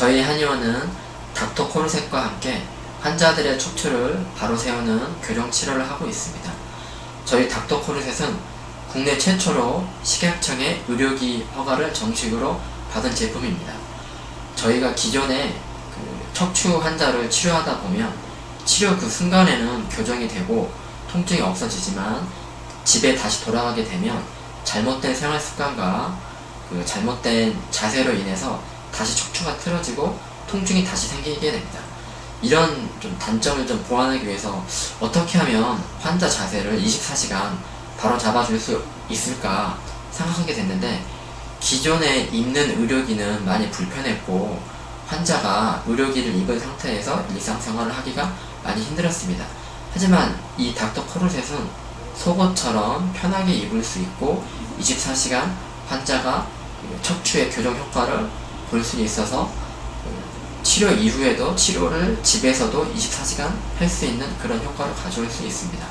한의원은 닥터 코르셋과 함께 환자들의 척추를 바로 세우는 교정 치료를 하고 있습니다. 저희 닥터 코르셋은 국내 최초로 식약청의 의료기 허가를 정식으로 받은 제품입니다. 저희가 기존에 그 척추 환자를 치료하다 보면 치료 그 순간에는 교정이 되고 통증이 없어지지만 집에 다시 돌아가게 되면 잘못된 생활 습관과 그 잘못된 자세로 인해서 다시 척추가 틀어지고 통증이 다시 생기게 됩니다. 이런 좀 단점을 좀 보완하기 위해서 어떻게 하면 환자 자세를 24시간 바로 잡아줄 수 있을까 생각하게 됐는데 기존에 입는 의료기는 많이 불편했고 환자가 의료기를 입은 상태에서 일상생활을 하기가 많이 힘들었습니다. 하지만 이 닥터 코르셋은 속옷처럼 편하게 입을 수 있고 24시간 환자가 그 척추의 교정 효과를 볼 수 있어서 그 치료 이후에도 치료를 집에서도 24시간 할 수 있는 그런 효과를 가져올 수 있습니다.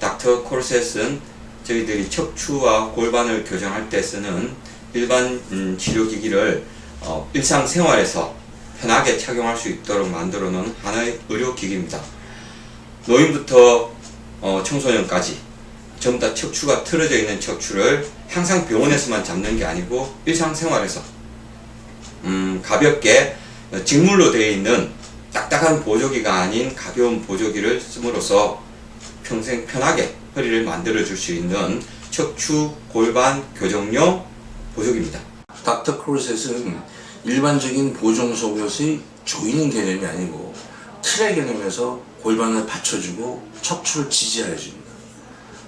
닥터 코르셋은 저희들이 척추와 골반을 교정할 때 쓰는 일반 음, 치료기기를 어, 일상생활에서 편하게 착용할 수 있도록 만들어 놓은 하나의 의료기기입니다. 노인부터 어, 청소년까지 전부 다 척추가 틀어져 있는 척추를 항상 병원에서만 잡는 게 아니고 일상생활에서 음, 가볍게 어, 직물로 되어 있는 딱딱한 보조기가 아닌 가벼운 보조기를 씀으로써 평생 편하게 허리를 만들어 줄 수 있는 척추 골반 교정용 보조기입니다. 닥터 크로셋은 일반적인 보정 속옷의 조이는 개념이 아니고 틀의 개념에서 골반을 받쳐주고 척추를 지지해줍니다.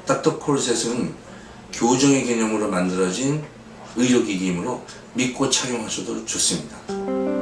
닥터 크로셋은 교정의 개념으로 만들어진 의료기기이므로 믿고 착용하셔도 좋습니다.